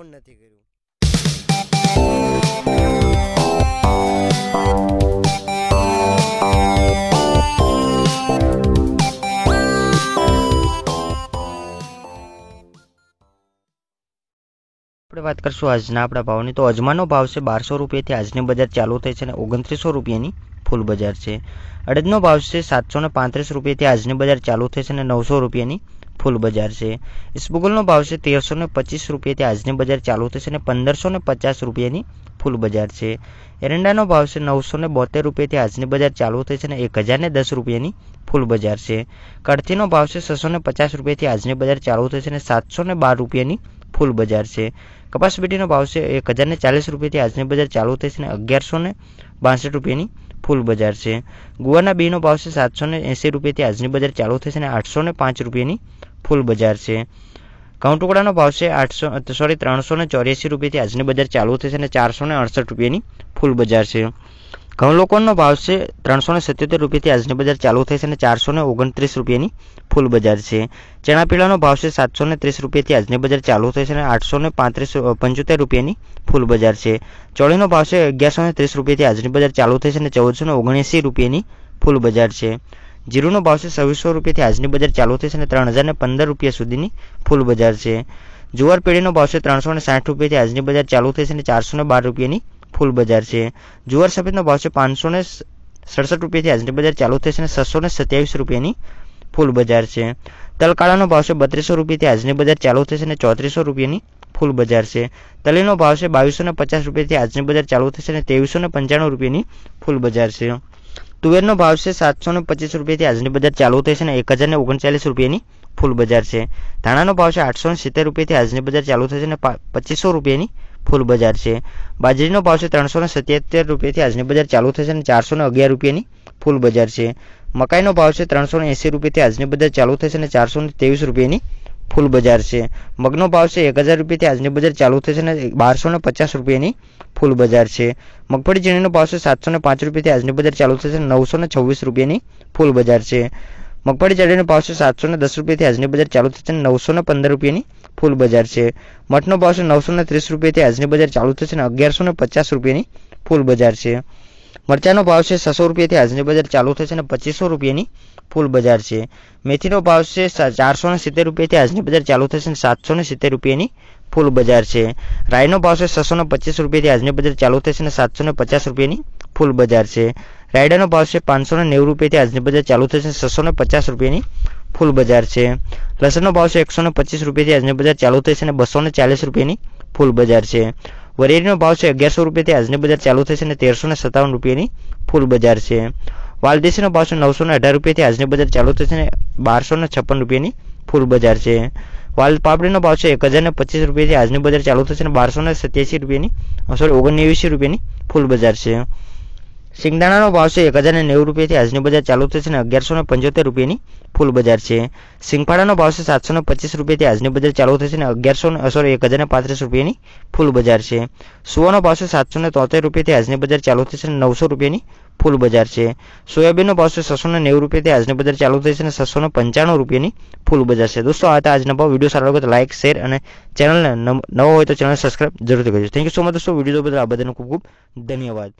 On નથી કર્યું આપણે વાત કરશું આજના આપણા ભાવની તો અજમાનો ભાવ છે બારસો રૂપિયાથી આજની બજાર ચાલુ થઈ છે અને ઓગણત્રીસો રૂપિયાની ફૂલ બજાર છે અડદનો ભાવ છે સાતસો ને પાંત્રીસ રૂપિયાથી આજની બજાર ચાલુ થઈ છે અને નવસો રૂપિયાની ફૂલ બજાર છે ઇસબગુલનો ભાવ છે તેરસો ને પચીસ રૂપિયાથી આજની બજાર ચાલુ થશે અને પંદરસો ને પચાસ રૂપિયાની ફૂલ બજાર છે એરંડાનો ભાવ છે નવસો ને બોતેર રૂપિયાથી આજની બજાર ચાલુ થઈ છે અને એક હજાર ને દસ રૂપિયાની ફૂલ બજાર છે કડથીનો ભાવ છે છસો ને પચાસ રૂપિયાથી આજની બજાર ચાલુ થઈ છે અને સાતસો ને બાર રૂપિયાની ફૂલ બજાર છે કપાસ પેટીનો ભાવ છે એક હજાર ને ચાલીસ રૂપિયાથી આજની બજાર ચાલુ થઈ છે અને અગિયારસો ને બાસઠ રૂપિયાની ફૂલ બજાર છે ગુવાના બીનો ભાવ છે સાતસો ને એંસી રૂપિયાથી આજની બજાર ચાલુ થઈ છે અને આઠસો ને પાંચ રૂપિયાની ફૂલ બજાર છે ઘઉં ટુકડાનો ભાવ છે આઠસો સોરી ત્રણસો ને ચોર્યાસી રૂપિયાથી આજની બજાર ચાલુ થઈ છે અને ચારસો ને અડસઠ રૂપિયાની ફૂલ બજાર છે ઘઉં લોકોનો ભાવ છે ત્રણસો ને સિત્તેર રૂપિયાથી આજની બજાર ચાલુ થઈ છે અને ચારસો ને ઓગણત્રીસ રૂપિયાની ફૂલ બજાર છે ચણા પીળાનો ભાવ છે સાતસો ને ત્રીસ રૂપિયાથી આજની બજાર ચાલુ થઈ છે અને આઠસો ને પાંત્રીસ પંચોતેર રૂપિયાની ફૂલ બજાર છે ચોળીનો ભાવ છે અગિયારસો ને ત્રીસ રૂપિયાથી આજની બજાર ચાલુ થઈ છે અને ચૌદસો ને ઓગણએંસી રૂપિયાની ફૂલ બજાર છે जीरोनो भाव से 2600 रुपए से आजनी बाजार चालू थेस ने 3015 रुपए સુધીની ફૂલ બજાર છે જુવાર પેડીનો ભાવ છે 360 रुपए થી આજની બજાર ચાલુ થ છે ને 412 રૂપિયા ની ફૂલ બજાર છે જુવાર સપેતનો ભાવ છે 567 रुपए થી આજની બજાર ચાલુ થ છે ને 627 રૂપિયા ની ફૂલ બજાર છે તલકાળાનો ભાવ છે 3200 रुपए થી આજની બજાર ચાલુ થ છે ને 3400 રૂપિયા ની ફૂલ બજાર છે તલેનો ભાવ છે 2250 रुपए થી આજની બજાર ચાલુ થ છે ને 2395 રૂપિયા ની ફૂલ બજાર છે トゥ વેનો ભાવ સે 725 રૂપિયા થી આજની બજાર ચાલે છે ને 1039 રૂપિયા ની ફૂલ બજાર છે દાણા નો ભાવ સે 870 રૂપિયા થી આજની બજાર ચાલે છે ને 2500 રૂપિયા ની ફૂલ બજાર છે બાજરી નો ભાવ સે 377 રૂપિયા થી આજની બજાર ચાલે છે ને 411 રૂપિયા ની ફૂલ બજાર છે મકાઈ નો ભાવ સે 380 રૂપિયા થી આજની બજાર ચાલે છે ને 423 રૂપિયા ની ફૂલ બજાર છે મગનો ભાવ છે એક હજાર રૂપિયાથી આજની બજાર ચાલુ થશે અને બારસો ને પચાસ રૂપિયાની ફૂલ બજાર છે મગફળી ઝીણીનો ભાવ છે સાતસો ને પાંચ રૂપિયાથી આજની બજાર ચાલુ થશે નવસો ને છવ્વીસ રૂપિયાની ફૂલ બજાર છે મગફળી જાડીનો ભાવ છે સાતસો ને દસ રૂપિયાથી આજની બજાર ચાલુ થશે નવસો ને પંદર રૂપિયાની ફૂલ બજાર છે મઠનો ભાવ છે નવસો ને ત્રીસ રૂપિયાથી આજની બજાર ચાલુ થશે અને અગિયારસો ને પચાસ રૂપિયાની ફૂલ બજાર છે મરચાંનો ભાવ છે છસો રૂપિયાથી આજની બજાર ચાલુ થશે અને પચીસો રૂપિયાની ફૂલ બજાર છે મેથીનો ભાવ છે ચારસો ને સિત્તેર રૂપિયાથી આજની બજાર ચાલુ થશે અને સાતસો ને સિત્તેર રૂપિયાની ફૂલ બજાર છે રાયનો ભાવ છે છસો ને પચીસ રૂપિયાથી આજની બજાર ચાલુ થશે અને સાતસો ને પચાસ રૂપિયાની ફૂલ બજાર છે રાયડાનો ભાવ છે પાંચસો ને નેવું રૂપિયાથી આજની બજાર ચાલુ થશે અને છસો ને પચાસ રૂપિયાની ફૂલ બજાર છે લસણનો ભાવ છે એકસો ને પચીસ રૂપિયાથી આજની બજાર ચાલુ થશે અને બસો ને ચાલીસ રૂપિયાની ફૂલ બજાર છે વરેરિનો ભાવ છે 1100 રૂપિયા થી આજની બજાર ચાલે છે ને 1357 રૂપિયા ની ફુલ બજાર છે. વાલ્ટીસનો ભાવ છે 980 રૂપિયા થી આજની બજાર ચાલે છે ને 1256 રૂપિયા ની ફુલ બજાર છે. વાલ્ટ પાપડીનો ભાવ છે 1025 રૂપિયા થી આજની બજાર ચાલે છે ને 1287 રૂપિયા ની સોરી 1900 રૂપિયા ની ફુલ બજાર છે. सिंगदाना નો ભાવ છે 1090 રૂપિયા થી આજની બજાર ચાલે છે ને 1175 રૂપિયા ની ફૂલ બજાર છે. સિંગફાડા નો ભાવ છે 725 રૂપિયા થી આજની બજાર ચાલે છે ને 1100 ને 1035 રૂપિયા ની ફૂલ બજાર છે. સોયા નો ભાવ છે 773 રૂપિયા થી આજની બજાર ચાલે છે ને 900 રૂપિયા ની ફૂલ બજાર છે. સોયાબીન નો ભાવ છે 690 રૂપિયા થી આજની બજાર ચાલે છે ને 695 રૂપિયા ની ફૂલ બજાર છે. દોસ્તો આતા આજનો બ વિડિયો સારા હોય તો લાઈક શેર અને ચેનલ નવો હોય તો ચેનલ સબસ્ક્રાઇબ જરૂર કરીજો. થેન્ક યુ સો મધ દોસ્તો વિડિયો જોબદર આભાર નું ખૂબ ખૂબ ધન્યવાદ.